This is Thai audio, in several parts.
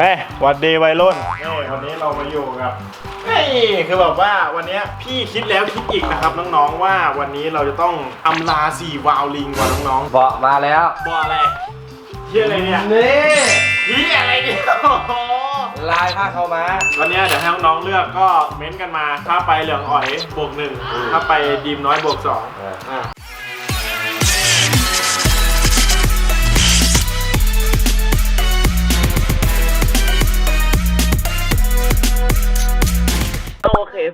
เฮ้ยหวัดดีวัยรุ่นนี่วันนี้เรามาอยู่กับเฮ้ยคือแบบว่าวันเนี้ยพี่คิดแล้วคิดอีกนะครับน้องๆว่าวันนี้เราจะต้องอำลาสี่วาวลิงกว่าน้องเบาะมาแล้วๆบอกอะไรเฮียอะไรเนี่ยนี่เฮียอะไรเนี่ยโอ้โหลายผ้าเข้ามาวันเนี้ยเดี๋ยวให้น้องๆเลือกก็เม้นต์กันมา ถ้าไปเหลืองอ๋อยบวกหนึ่งถ้าไปดีมน้อยบวกสองอะ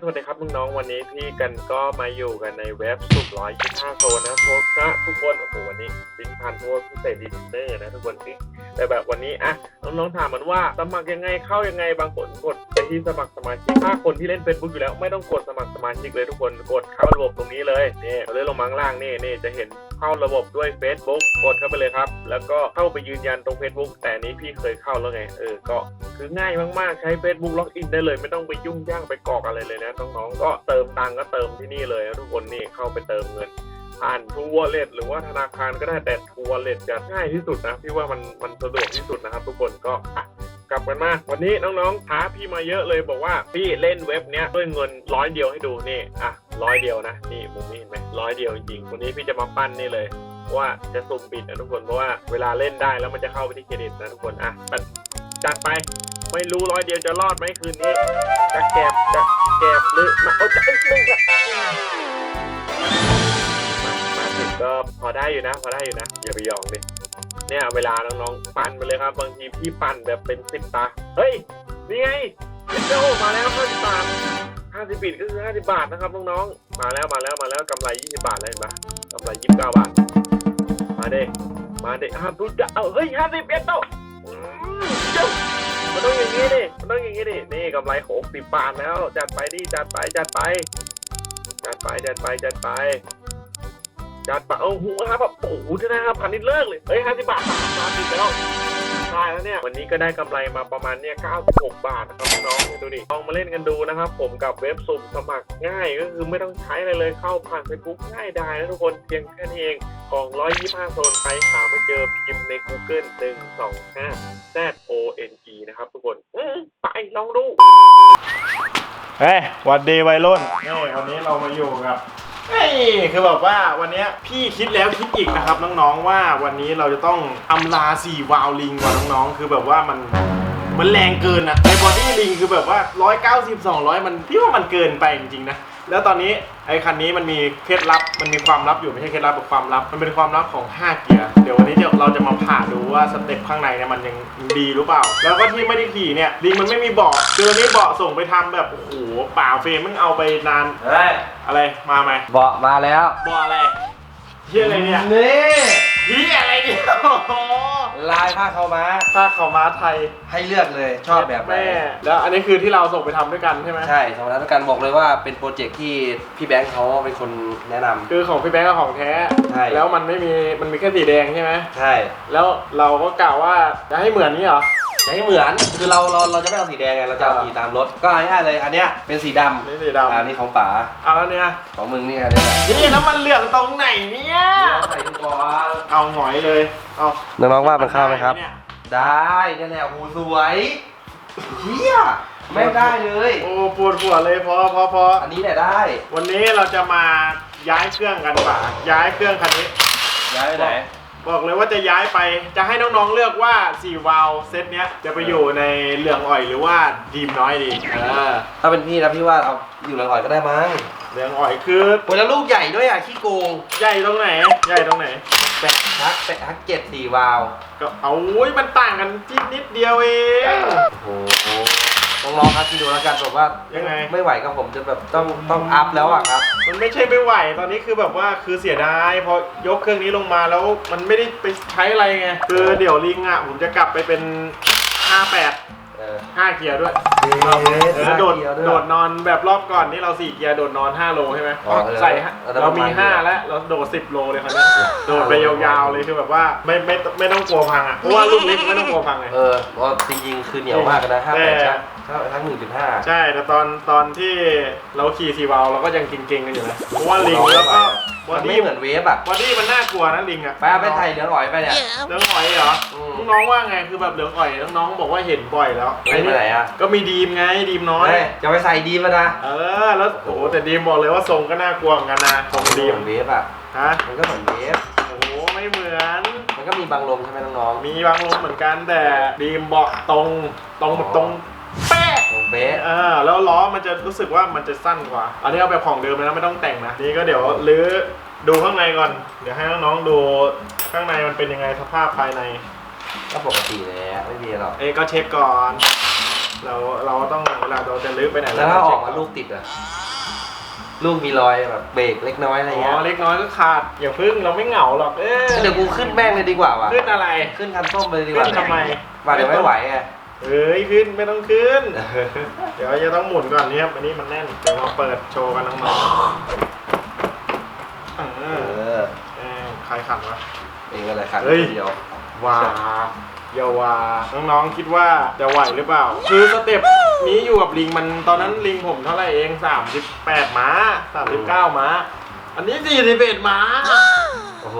สวัสดีครับน้องๆวันนี้พี่กันก็มาอยู่กันในเว็บสุดร้อยยี่ห้าโซนนะโพสนะทุกคนโอ้โหวันนี้ลิงก์พันโพสพิเศษดีเนอร์นะทุกคนสิแต่แบบวันนี้อะน้องๆถามมันว่าสมัครยังไงเข้ายังไงบางคนกดไปที่สมัครสมาชิกถ้าคนที่เล่น Facebook อยู่แล้วไม่ต้องกดสมัครสมาชิกเลยทุกคนกดเข้าระบบตรงนี้เลยนี่เลื่อนลงมาข้างล่างนี่นี่จะเห็นเข้าระบบด้วย Facebook กดเข้าไปเลยครับ แล้วก็เข้าไปยืนยันตรง Facebook แต่นี้พี่เคยเข้าแล้วไง เออ ก็คือง่ายมาก ๆ ใช้ Facebook ล็อกอินได้เลย ไม่ต้องไปยุ่งยากไปกรอกอะไรเลยนะน้องๆก็เติมตังค์ก็เติมที่นี่เลยทุกคนนี่เข้าไปเติมเงินผ่านทัวร์เลทหรือว่าธนาคารก็ได้แต่ทัวร์เลทจะง่ายที่สุดนะพี่ว่ามันมันสะดวกที่สุดนะครับ ทุกคนก็กลับกันมาวันนี้น้องๆท้าพี่มาเยอะเลยบอกว่าพี่เล่นเว็บเนี้ยด้วยเงินร้อยเดียวให้ดูนี่อะ ร้อยเดียวนะนี่มุมนี้เห็นไหมร้อยเดียวจริงๆวันนี้พี่จะมาปั้นนี่เลยว่าจะสุ่มปิดนะทุกคนเพราะว่าเวลาเล่นได้แล้วมันจะเข้าไปที่เครดิตนะทุกคนอะจัดไปไม่รู้ร้อยเดียวจะรอดไหมคืนนี้จะแกบจะแกบหรือมาเอาใจหนึ่งอะมาถึงก็พอได้อยู่นะ พอได้อยู่นะอย่าไปยองดิเนี่ยเวลาน้องๆปั่นไปเลยครับ บางทีพี่ปั่นแบบเป็นสิบตาเฮ้ยนี่ไงเจ้ามาแล้วห้าสิบบา ห้าสิบบิตก็คือห้าสิบบาทนะครับน้องๆ มาแล้วมาแล้วมาแล้วกำไรยี่สิบบาทเลยเห็นปะกำไรยี่สิบเก้าบาท มาเด้มาเด้ห้าปุ๊บจะเอาเฮ้ยห้าสิบเอ็ดตะอืมเจ้ามันต้องอย่างนี้ดิมันต้องอย่างนี้ดินี่กำไรหกสิบบาทแล้ว จัดไปดิจัดไปจัดไป จัดไปจัดไปจัดไปจัดไปโอ้โหครับแบบโอ้โหชนะครับพันนิดเลิกเลยเฮ้ยห้าสิบบาทสามพันอีกแล้ว ได้แล้วเนี่ย วันนี้ก็ได้กำไรมาประมาณเนี่ย96 บาทนะครับน้องๆดูดิลองมาเล่นกันดูนะครับ ผมกับเว็บสุ่มสมัครง่ายก็คือไม่ต้องใช้อะไรเลยเข้าผ่านเฟซบุ๊กง่ายดายนะทุกคนเพียงแค่นี้เองกล่อง 125 โซนไปหาไม่เจอพิมพ์ใน Google 125 Z O N E นะครับทุกคนอืมไปลองดูเฮ้ยหวัดดีวัยรุ่นนี่วันนี้เรามาอยู่กับ เฮ้ยคือแบบว่าวันเนี้ยพี่คิดแล้วคิดอีกนะครับน้องๆว่าวันนี้เราจะต้องอำลาสี่วาวลิงว่าน้องๆคือแบบว่ามันมันแรงเกินอะในบอดี้ลิงคือแบบว่า 190 200 มันพี่ว่ามันเกินไปจริงๆนะ แล้วตอนนี้ไอ้คันนี้มันมีเคล็ดลับ มันมีความลับอยู่ไม่ใช่เคล็ดลับแบบความลับ มันเป็นความลับของ 5 เกียร์ เดี๋ยววันนี้จะเราจะมาผ่าดูว่าสเต็ปข้างในเนี่ยมันยังดีหรือเปล่า แล้วก็ที่ไม่ได้ขี่เนี่ยลิงมันไม่มีเบาะคือวันนี้เบาะส่งไปทำแบบโอ้โหเปล่าเฟรมมึงเอาไปนานเฮ้ยอะไรมาไหมเบาะมาแล้วเบาะอะไรเฮียอะไรเนี่ยนี่ เฮียอะไรเนี่ยโอ้โหลายผ้าเข้ามาผ้าขาวม้าไทยให้เลือกเลยชอบแบบไหนแม่ แล้วอันนี้คือที่เราส่งไปทำด้วยกันใช่ไหมใช่สำหรับการบอกเลยว่าเป็นโปรเจกต์ที่พี่แบงค์เขาเป็นคนแนะนำ คือของพี่แบงค์กับของแท้ ใช่ แล้วมันไม่มีมันมีแค่สีแดงใช่ไหม ใช่ แล้วเราก็กล่าวว่าจะให้เหมือนนี้เหรอ จะให้เหมือนคือเราเราเราจะไม่เอาสีแดงไงเราจะเอาอ่าสีตามรถก็ง่ายๆเลยอันเนี้ยเป็นสีดำนี่สีอ่าดำนี่ของป๋าเอาแล้วเนี่ยของมึงเนี่ยเนี่ยแหละนี่แล้วมันเหลืองตรงไหนเนี่ยใส่ดูก่อนเอาหงอยเลยเอาน้องๆว่ามันเข้าไหมครับเนี่ยได้นี่นแหละโอ้โหสวยเฮียไม่ได้เลย โอ้ปวดหัวเลยพอพอพออันนี้แหละได้ วันนี้เราจะมาย้ายเครื่องกันป่ะย้ายเครื่องคันนี้ย้ายไปไหน บอกเลยว่าจะย้ายไปจะให้น้องๆเลือกว่า 4 วาล์วเซตเนี้ยจะไปอยู่ในเหลืองอ่อยหรือว่าดีมน้อยดีเออถ้าเป็นพี่นะพี่ว่าเอาอยู่หลังอ่อยก็ได้มั้งเหลืองอ่อยคือโอ้ยแล้วลูกใหญ่ด้วยอะขี้โกงใหญ่ตรงไหนใหญ่ตรงไหน แปะทักแปะทักเจ็ดสี่วาล์วก็เอาโอ้ยมันต่างกันจิ๊ดนิดเดียวเองโอ้โห ต้องลองครับพี่ดูแล้วกันแบบว่ายังไง ไม่ไหวกับผมจะแบบต้องต้องอัพแล้วอะครับ มันไม่ใช่ไม่ไหวตอนนี้คือแบบว่าคือเสียดายพอยกเครื่องนี้ลงมาแล้วมันไม่ได้ไปใช้อะไรไงคือเดี๋ยวลิงอะผมจะกลับไปเป็น 58 เออห้าเกียร์ด้วยเย้เออโดดห้าเกียร์ด้วยโดดนอนแบบรอบก่อนนี่เราสี่เกียร์โดดนอนห้าโลใช่ไหมอ๋อเออใส่ฮะเออแล้วเรามีประมาณห้าเดียวแล้วเราโดดสิบโลเลยครับเนี่ยโดดไปยาวๆเลยคือแบบว่าไม่ไม่ไม่ต้องกลัวพังอะเพราะว่าลูกเล็กไม่ต้องกลัวพังไง เออว่าจริงๆคือเหนียวมากนะห้าแต่แปดชั กถ้าทั้งหนึ่งจุดห้า ใช่แต่ตอนตอนที่เราขี่ซีวาลเราก็ยังเก่งๆกันอยู่นะเพราะว่าลิงแล้วก็บอมันไม่ดี้เหมือนเวฟอะบอดี้มันน่ากลัวนะลิงอะไปเอาไปไทยเหลืองอ่อยไปเนี่ย เรื่องอ่อยเหรออืม น้องๆว่าไงคือแบบเหลืองอ่อยน้องๆบอกว่าเห็นบ่อยแล้วไปไหนอะก็มีดีมไงดีมน้อย เฮ้ยจะไปใส่ดีมานะเออแล้วโอ้โหแต่ดีมบอกเลยว่าทรงก็น่ากลัวเหมือนกันนะทรงมันดีเหมมือนเวฟอะ ฮะมันก็เหมือนเวฟ โอ้โหไม่เหมือน มันก็มีบางลมใช่ไหมน้องมีบางลมเหมือนกันแต่ดีมเบาะตรงตรงแบบตรงแป๊ะๆ ลงเบสเออแล้วล้อมันจะรู้สึกว่ามันจะสั้นกว่า อันนี้เอาแบบของเดิมเลยนะไม่ต้องแต่งนะ นี่ก็เดี๋ยวลื้อดูข้างในก่อน เดี๋ยวให้น้องๆดูข้างในมันเป็นยังไงสภาพภายใน ก็ปกติแหละไม่มีหรอก เอ้ยก็เช็คก่อน เราเราต้องเวลาเราจะลื้อไปไหนแล้วถ้าออกมาเช็ลูกติดอะลูกมีรอยแบบเบรกเล็กน้อยอะไรอ๋เงี้ยอเล็กน้อยก็ขาดอย่าพึ่งเราไม่เหงาหรอกเอ้ยเดี๋ยวกูขึ้นแม่งเลยดีกว่าว่ะ ขึ้นอะไรขึ้นคันส้มไปเลยดีกว่าขึ้นทำไม ว่าเดี๋ยวไม่ไหวไง เอ้ยขึ้นไม่ต้องขึ้น เดี๋ยวจะต้องหมุนก่อนนี่ครับอันนี้มันแน่น เดี๋ยวมาเปิดโชว์กันน้องๆเอเอออเอ้ยใครขันวะ เองอะไรขันเฮ้ย เดียวว่าเยาวาน้องๆคิดว่าจะไหวหรือเปล่า คือสเต็ปนี้อยู่กับลิงมันตอนนั้นลิงผมเท่าไหร่เอง 38 ม้า 39 ม้า อันนี้ 41 ม้า โอ้โห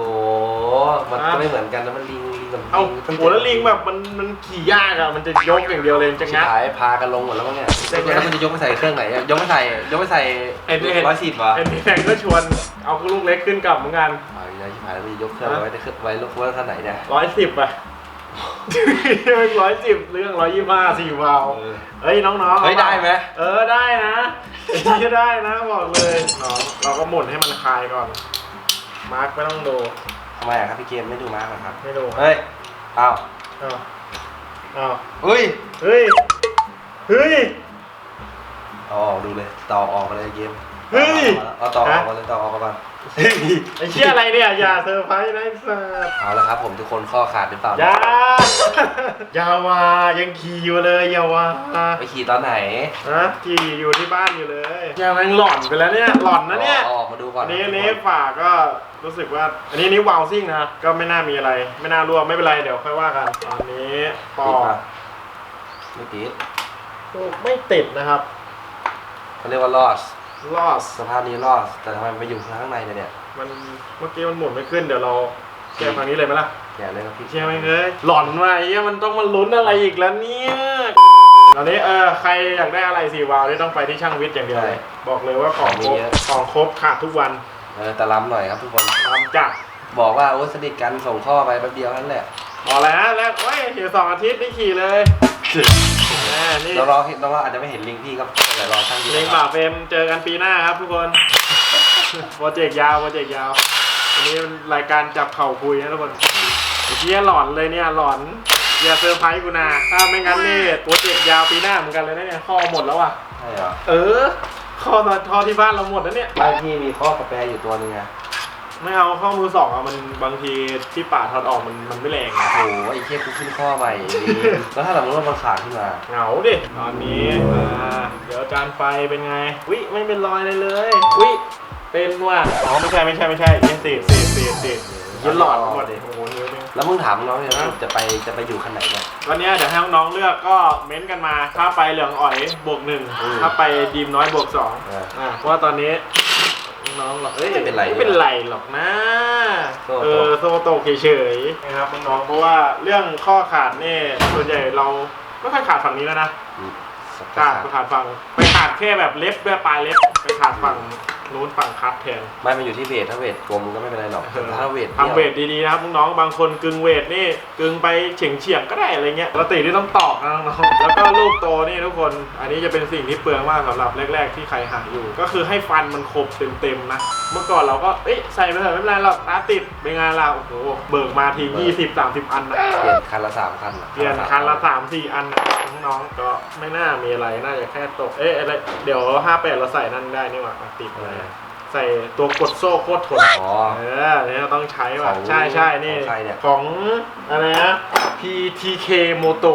มันก็ไม่เหมือนกันนะมันลิงลิง กับเอาตั้งโหแล้วลิงแบบมันมันขี่ยากอะมันจะยกอย่างเดียวเลยจะชิบงัด หายพากันลงหมดแล้วมั้งเนี่ยใช่ไงแล้วมันจะยกไปใส่เครื่องไหนอะยกไปใส่ยกไปใส่เอ็นเอ็นร้อยสิบเหรอเอ็นดีแงก็ชวนเอาลูกเล็กขึ้นกลับเหมือนกันเอาอีกแล้วชิบหายแล้วมันจะยกเครื่องไว้ในเครื่องไว้ลูกว่าท่านไหนเนี่ยร้อยสิบอะร้อยสิบเรื่องร้อยยี่ห้าสี่วาล์วเออเฮ้ยน้องๆเฮ้ยได้ไหมเออได้นะนี่ได้นะบอกเลยน้องเราก็หมุนให้มันคลายก่อน มาร์กไม่ต้องดู ทำไมอะครับพี่เกมไม่ดูมาร์กเหรอครับ ไม่ดูเฮ้ยอ้าวอ้าวอ้าวเฮ้ยเฮ้ย เฮ้ย เอาออกดูเลยต่อออกมาเลยเกมเฮ้ย เอาต่อออกฮะมาเลยต่อออกมาก่อน ไอ้เชี่ยอะไรเนี่ยอย่าเซอร์ไพรส์นะไอ้สัสเอาละครับผมทุกคนข้อขาดหรือเปล่าอย่าอย่าวายังขี่อยู่เลยอย่าวาไปขี่ตอนไหนนะขี่อยู่ที่บ้านอยู่เลยอย่าแม่งหล่อนไปแล้วเนี่ยหล่อนนะเนี่ยอาออกมาดูก่อนอันนี้อันนี้ฝาก็รู้สึกว่า อันนี้อันนี้วาลซิ่งนะก็ไม่น่ามีอะไร ไม่น่ารั่วไม่เป็นไรเดี๋ยวค่อยว่ากันตอนนี้ปอติดกปะไม่ติดไม่ติดนะครับเขาเรียกว่า loss ลอสสภาพนี้ loss แต่ทำไมมันไปอยู่ข้างในเนี่ยมันเมื่อกี้มันหมุนไม่ขึ้นเดี๋ยวเราแก้ทางนี้เลยไหมล่ะแย่เลยครับพี่เชี่ยไหมเอ้ยหล่อนว่ะไอ้เหี้ยมันต้องมาลุ้นอะไรอีกแล้วเนี่ยตอนนี้เออใครอยากได้อะไรสีวาล์วนี่ต้องไปที่ช่างวิทย์อย่างเดียวเลยบอกเลยว่าของครบของครบขาดทุกวันเออแต่ล้ำหน่อยครับทุกคนทำจัดบอกว่าโอ้สนิทกันส่งข้อไปแป๊บเดียวนั่นแหละบอกแล้วนะแล้วเว้ยเดี๋ยวสองอาทิตย์ได้ขี่เลยแหมนี่น้องๆเห็นน้องๆอาจจะไม่เห็นลิงก์พี่ก็ เดี๋ยวรอช่างดีลิงบ่าเฟรมเจอกันปีหน้าครับทุกคน โปรเจกต์ยาวโปรเจกต์ยาวอันนี้เป็นรายการจับเข่าคุยนะทุกคนไอ้เชี่ยหลอนเลยเนี่ยหลอนอย่าเซอร์ไพรส์กูนะถ้าไม่งั้นนี่โปรเจกต์ยาวปีหน้าเหมือนกันเลยนะเนี่ยข้อหมดแล้วอะ ใช่เหรอเออข้อตอนข้อที่บ้านเราหมดแล้วเนี่ย บ้านพี่มีข้อกาแฟอยู่ตัวนึงไง ไม่เอาข้อมือสองอะมันบางทีที่ป่าถอดออกมันมันไม่แรงอะโอ้โหไอ้เชี่ยกูขึ้นข้อใหม่ดีแล้วถ้าสมมติว่ามันขาดขึ้นมาเหงาดิตอนนี้อ่าเดี๋ยวจานไฟเป็นไงวิไม่เป็นรอยเลยเลยวิเป็นว่ะอ๋อไม่ใช่ไม่ใช่ไม่ใช่เนี่ยเศษเศษเศษเศษยันหลอดหมดเลยโอ้โหเยอะเลยแล้วมึงถามน้องเนี่ยฮะจะไปจะไปอยู่คันไหนเนี่ย วันเนี้ยเดี๋ยวให้น้องๆเลือกก็เม้นต์กันมา ถ้าไปเหลืองอ่อยบวกหนึ่งอืมถ้าไปดีมน้อยบวกสองเอออ่าเพราะว่าตอนนี้ น้องๆหรอกเอ้ยไม่เป็นไร ไม่เป็นไรหรอกนะโซ่โตเออโซโตกเฉยๆนะครับน้องๆเพราะว่าเรื่องข้อขาดเนี่ยส่วนใหญ่เราไม่ค่อยขาดฝั่งนี้แล้วนะอืมสักขาดขาดขาดฝั่งไปขาดแค่แบบเล็บด้วยปลายเล็บไปขาดฝั่ง นู้นฝั่งคัดแทนไม่มันอยู่ที่เวทถ้าเวทกลมก็ไม่เป็นไรหรอกแต่ถ้าเวททำเวทดีๆนะครับน้องๆบางคนกึ่งเวทนี่กึ่งไปเฉียงเฉียงๆก็ได้อะไรเงี้ยปกติที่ต้องตอกนะน้องๆแล้วก็ลูกโตนี่ทุกคน อันนี้จะเป็นสิ่งที่เปลืองมากสำหรับแรก ๆ ที่ใครหาอยู่ ก็คือให้ฟันมันครบเต็มๆนะเมื่อก่อนเราก็เอ้ยใส่ไปเถอะไม่เป็นไรหรอกตาติดเป็นไงล่ะโอ้โหเบิกมาที20 30 อันนะเปลี่ยนคันละสามคันอะเปลี่ยนคันละ3 4อันนะน้องๆก็ไม่น่ามีอะไรน่าจะแค่ตกเอ๊ะอะไรเดี๋ยว58เราใส่นั่นได้นี่หว่าติดเออะไรอใส่ตัวกดโซ่โคตรทน อ๋อ เออเนี่ยต้องใช้ว่ะ ของใช่ใช่นี่ ของใครเนี่ย ของอะไรนะ PTK Moto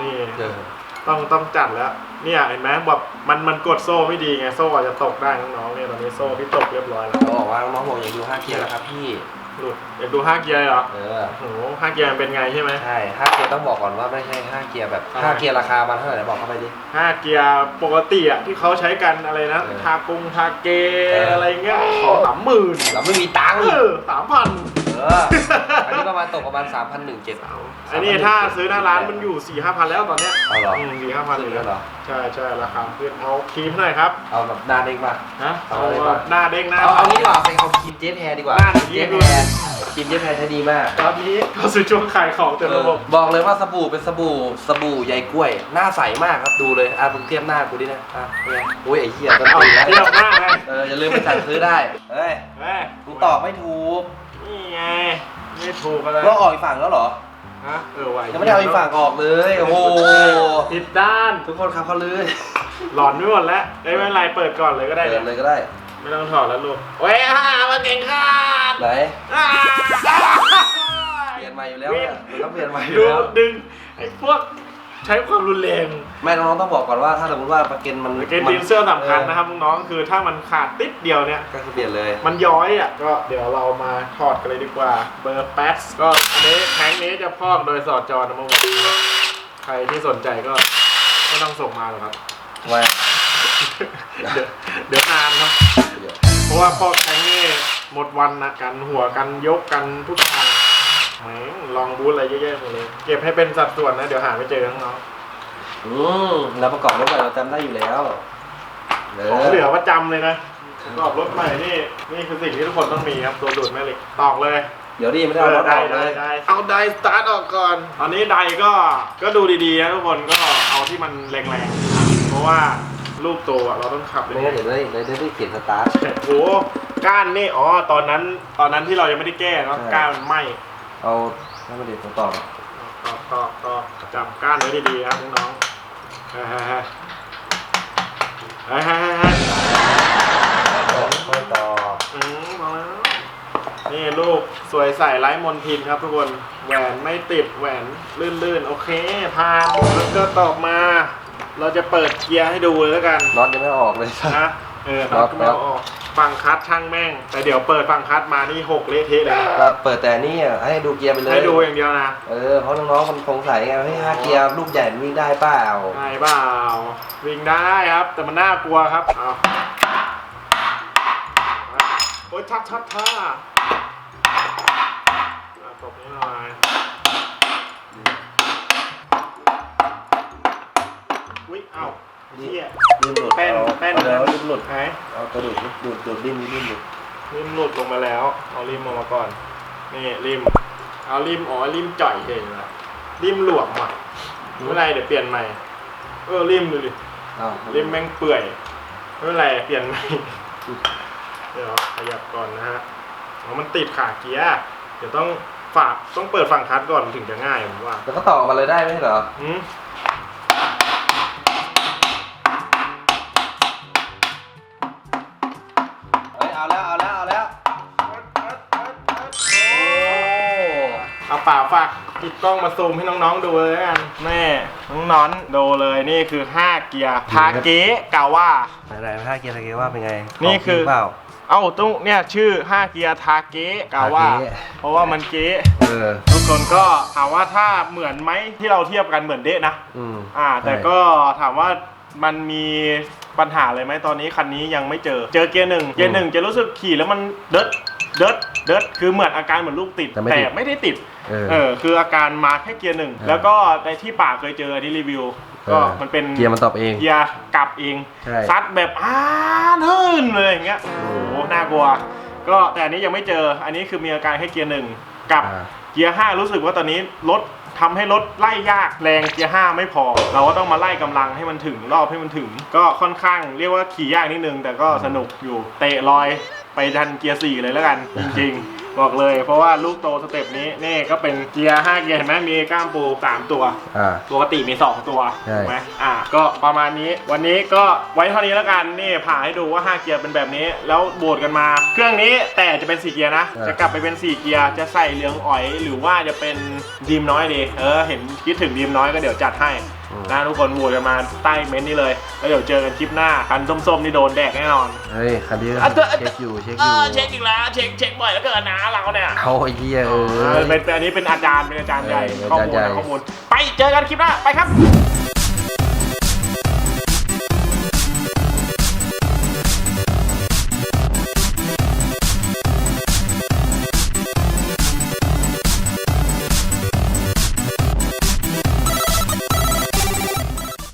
นี่ เออต้องต้องจัดแล้ว เนี่ยเห็นไหมแบบมันมันกดโซ่ไม่ดีไง โซ่อาจจะตกได้น้องๆเนี่ยตอนนี้โซ่พี่ตกเรียบร้อยแล้ว เขาบอกว่าน้องๆบอกอยากดูห้าเกียร์แล้วครับพี่ หลุดอยากดูห้าเกียร์เหรอเออ โอ้โหห้าเกียร์มันเป็นไงใช่ไหม ใช่ห้าเกียร์ต้องบอกก่อนว่าไม่ใช่ห้าเกียร์แบบอะไรห้าเกียร์ราคามันเท่าไหร่บอกเข้าไปดิ ห้าเกียร์ปกติอะที่เขาใช้กันอะไรนะเออทากงทาเกเอออ อะไรเงี้ยสองสามหมื่นเราไม่มีตังค์ เออสามพันเอออันนี้ประมาณตกประมาณ 3 1 0 0อันนี้ถ้าซื้อหน้าร้านมันอยู่สี่ห้าพันแล้วตอนเนี้ยเอาเหรออืมสี่ห้าพันขึ้นเลยแล้วเหรอ ใช่ใช่ราคาขึ้นเอาครีมหน่อยครับเอาแบบหน้าเด้งมานะเอาเอาอะไรบ้าง หน้าเด้งหน้า เอาเอางี้ดีกว่าไปเอาครีมเจฟแฮร์ดีกว่าหน้าครีมเด้เจงฟแฮร์ครีมเจฟแฮร์ใช้ดีมากตอนนี้เข้าสู่ช่วงขายของเต็มระบบ เออบอกเลยว่าสบู่เป็นสบู่สบู่ใยกล้วย หน้าใสมากครับดูเลยอะมึงเทียบหน้ากูดินะอะเนี่ยโอ้ยไอ้เหี้ยต้นเอาตีนแล้วเทียบหน้าไง เอออย่าลืมไปสั่งซื้อได้เฮ้ยแม่กูตอบไม่ถูก นี่ไง ไม่ถูกอะไรเราออกอีกฝั่งแล้วเหรอ ฮะเออไหวยังไม่ได้เอาอีกฝั่งออกเลย โอ้โห ผิดด้าน ทุกคนครับเขาลือหลอนไม่หมดแล้วเอ้ยไม่เป็นไรเปิดก่อนเลยก็ได้เดิเนี่ยนเลยก็ได้ ไม่ต้องถอดแล้วลูกโอ้ยอ่ามาเก่งขาดไหน อ่าเปลี่ยนใหม่อยู่แล้วเนี่ยมันต้องเปลี่ยนใหม่อดูยู่แล้ว ดึงไอ้พวก ใช้ความรุนแรงแม่น้องๆต้องบอกก่อนว่าถ้าสมมติว่าประเกันมันเกมดินเสื้อสำคัญนะครับน้องๆคือถ้ามันขาดติดเดียวเนี่ย ก็คือเปลี่ยนเลย มันย้อยอะก็เดี๋ยวเรามาถอดกันเลยดีกว่า เบอร์แป๊สก็อันนี้แท้งนี้จะพอกโดยสอดจอนะมวันใครที่สนใจก็ไม่ต้องส่งมาหรอกครับว่าเดี๋ยวเดี๋ยวนานเนาะเพราะว่าพอกแท้งนี่หมดวันนะกันหัวกันยกกันทุกทางแหมลองบูธอะไรเยอะแยะหมดเลยเก็บให้เป็นสัดส่วนนะ เดี๋ยวหาไม่เจอน้องอืมเราประกอบรถใหม่เราจำได้อยู่แล้วเอๆของเหลือประจำเลยนะประกอบรถใหม่นี่นี่คือสิ่งที่ทุกคนต้องมีครับตัวดูดแม่เหล็กตอกเลยเดี๋ยวดิไม่ได้เอารถอได้อกเลได้ย ได้เอาไดสตาร์ทออกก่อนตอนนี้ไดก็ก็ดูดีๆนะทุกคนก็เอาที่มันแรงๆเพราะว่าลูกโตอะเราต้องขับไม่งั้นเดี๋ยวได้เดี๋ยวได้เขียนสตาร์ท โอ้โหก้านนี่อ๋อตอนนั้นตอนนั้นที่เรายังไม่ได้แก้เนาะใช่ ก้านมันไหม้ เอาแล้วมาเดี๋ยวต่อก็ก็ก็จำก้านไว้ดีๆครับน้องๆเฮ้ยเฮ้ยเฮ้ยเฮ้ยเฮ้ยเฮ้ยเฮ้ยค่อต่ออืมมาแล้วนี่ลูกสวยใสไร้มนทินครับทุกคนแหวนไม่ติดแหวนลื่นๆ โอเคผ่านแล้วก็ต่อมา เราจะเปิดเกียร์ให้ดูเลยแล้วกันน็อตยังไม่ออกเลยนะเออน็อตก็ไม่ออก ฟังคัดช่างแม่ง แต่เดี๋ยวเปิดฟังคัดมานี่หกเละเทะเลยนะก็เปิดแต่นี่อะให้ดูเกียร์ไปเลยให้ดูอย่างเดียวนะเออเพราะน้องๆมันสงสัยไงว่าเฮ้ยห้าเกียร์ลูกใหญ่มันวิ่งได้เปล่าได้เปล่าวิ่งได้ครับ แต่มันน่ากลัวครับเอาโอ๊ยทัดทัดท่าอะตบนี้หน่อยอุ้ยเอ้าเหี้ย ลืมหลุดแป้นเอาแป้นเอาแล้วลืมหลุดหายเอากระดูกดูดดูดริมริมหลุดริมหลุดลงมาแล้ว เอาริมออกมาก่อน นี่ริม เอาริมอ๋อริมจ่อยเองนะริมหลวมว่ะไม่เป็นไรเดี๋ยวเปลี่ยนใหม่ เออริมดูดิอ้าวริมแม่งเปื่อยไม่เป็นไรเปลี่ยนใหม่ เดี๋ยวขยับก่อนนะฮะอ๋อมันติดขาเกียร์เดี๋ยวต้องฝากต้องเปิดฝั่งคัดก่อนถึงจะง่ายผมว่าแล้วก็ต่อมาเลยได้ไหมเหรอ หืม เอาป่าฝากปิดกล้องมาซูมให้น้องๆดูเลยแล้วกันแม่น้องน้อนดูเลยนี่คือ 5 เกียร์ทาเกะกาว่าไหนๆห้าเกียร์ตะเกียร์ว่าเป็นไงนี่คือขงจริงเปล่า เอ้าตุ้งเนี่ยชื่อ 5 เกียร์ทาเกะกาว่า ทาเกะเพราะว่ามันเกะเออ ทุกคนก็ถามว่าถ้าเหมือนไหมที่เราเทียบกันเหมือนเดะนะ อืม อ่าแต่ก็ถามว่ามันมี ปัญหาเลยไหมตอนนี้คันนี้ยังไม่เจอ เจอเกียร์หนึ่งเกียร์หนึ่งจะรู้สึกขี่แล้วมันเดิดเดิดเดิดคือเหมือนอาการเหมือนลูกติด แต่ไม่ติดไม่ได้ติด เออ เออคืออาการมาแค่เกียร์หนึ่งเออแล้วก็ในที่ป่าเคยเจอที่รีวิว ก็เออมันเป็นเกียร์มันตอบเองเกียร์กลับเองใช่ซัดแบบอ้านเฮินเลยอย่างเงี้ยโอ้โหน่ากลัว ก็แต่อันนี้ยังไม่เจออันนี้คือมีอาการแค่เกียร์หนึ่งกับอ่า เกียร์ห้ารู้สึกว่าตอนนี้รถ ทำให้รถไล่ยากแรงเกียร์ห้าไม่พอ เราก็ต้องมาไล่กำลังให้มันถึงรอบให้มันถึง ก็ค่อนข้างเรียกว่าขี่ยากนิดนึง แต่ก็สนุกอยู่เตะลอยไปดันเกียร์สี่เลยแล้วกันจริงๆ บอกเลย เพราะว่าลูกโตสเต็ปนี้นี่ก็เป็นเกียร์ห้าเกียร์เห็นไหมมีกล้ามปูสามตัวอ่า ปกติมี2ตัวใช่ ถูกไหมอ่า ก็ประมาณนี้วันนี้ก็ไว้เท่านี้แล้วกันนี่ผ่าให้ดูว่า5เกียร์เป็นแบบนี้ แล้วโบดกันมา เครื่องนี้แต่จะเป็น4เกียร์นะจะกลับไปเป็น4เกียร์จะใส่เหลืองอ๋อย หรือว่าจะเป็นดีมน้อยดีเออเห็นคิดถึงดีมน้อยก็เดี๋ยวจัดให้อืม นะทุกคนโหวตกันมาใต้เม้นต์นี้เลยแล้วเดี๋ยวเจอกันคลิปหน้าคันส้มๆนี่โดนแดกแน่นอน เฮ้ยคันนี้อะเจอเช็คอยู่เช็คอเอยู่อเช็คอีกแล้วเช็คเช็คบ่อยแล้วเกินนะเราเนี่ย เอาไอ้เหี้ยเอเอออ เป็นเป็นอันนี้เป็นอาจารย์เป็นอาจารย์ใหญ่เออข้ออาจารย์มูลใหญ่ข้อมูลไปเจอกันคลิปหน้าไปครับ